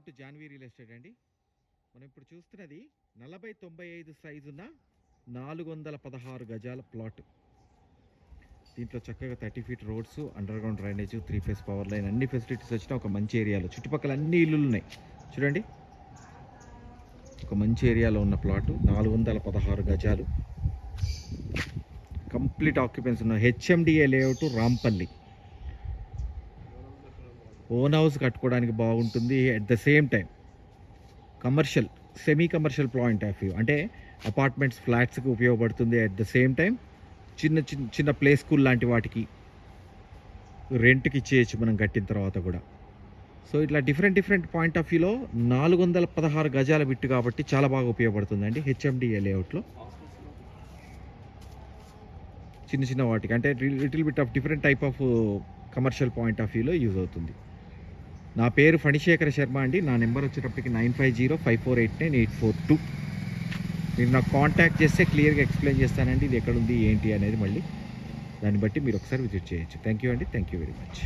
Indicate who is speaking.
Speaker 1: To Janvi real estate అండి. మనం ఇప్పుడు చూస్తున్నది నలభై తొంభై ఐదు సైజున్న నాలుగు వందల పదహారు గజాల ప్లాట్. దీంట్లో చక్కగా thirty feet roads underground drainage three phase power line అన్ని ఫెసిలిటీస్ వచ్చిన ఒక మంచి ఏరియాలో. చుట్టుపక్కల అన్ని ఇల్లులు ఉన్నాయి. చూడండి. ఒక మంచి ఏరియాలో ఉన్న ప్లాట్ నాలుగు వందల పదహారు గజాలు. కంప్లీట్ ఆక్యుపెన్స్ ఉన్న HMDA layout Rampalli. Own house కట్టుకోవడానికి బాగుంటుంది at the same time commercial semi commercial point of view అంటే అపార్ట్మెంట్స్ ఫ్లాట్స్కి ఉపయోగపడుతుంది అట్ ద సేమ్ టైం చిన్న చిన్న చిన్న ప్లే స్కూల్ లాంటి వాటికి రెంట్కి ఇచ్చేయచ్చు మనం కట్టిన తర్వాత కూడా. సో ఇట్లా డిఫరెంట్ డిఫరెంట్ పాయింట్ ఆఫ్ వ్యూలో నాలుగు వందల పదహారు గజాల బిట్టు కాబట్టి చాలా బాగా ఉపయోగపడుతుందండి హెచ్ఎండిఏ లేఅవుట్లో చిన్న చిన్న వాటికి. అంటే little bit of different type of commercial point of వ్యూలో యూజ్ అవుతుంది. నా పేరు ఫణిశేఖర శర్మ అండి. నా నెంబర్ వచ్చేటప్పటికి nine five zero five four eight nine eight four two. మీరు నాకు కాంటాక్ట్ చేస్తే క్లియర్గా ఎక్స్ప్లెయిన్ చేస్తానండి. ఇది ఎక్కడుంది ఏంటి అనేది మళ్ళీ దాన్ని బట్టి మీరు ఒకసారి విజిట్ చేయొచ్చు. థ్యాంక్ యూ అండి. Thank you very much.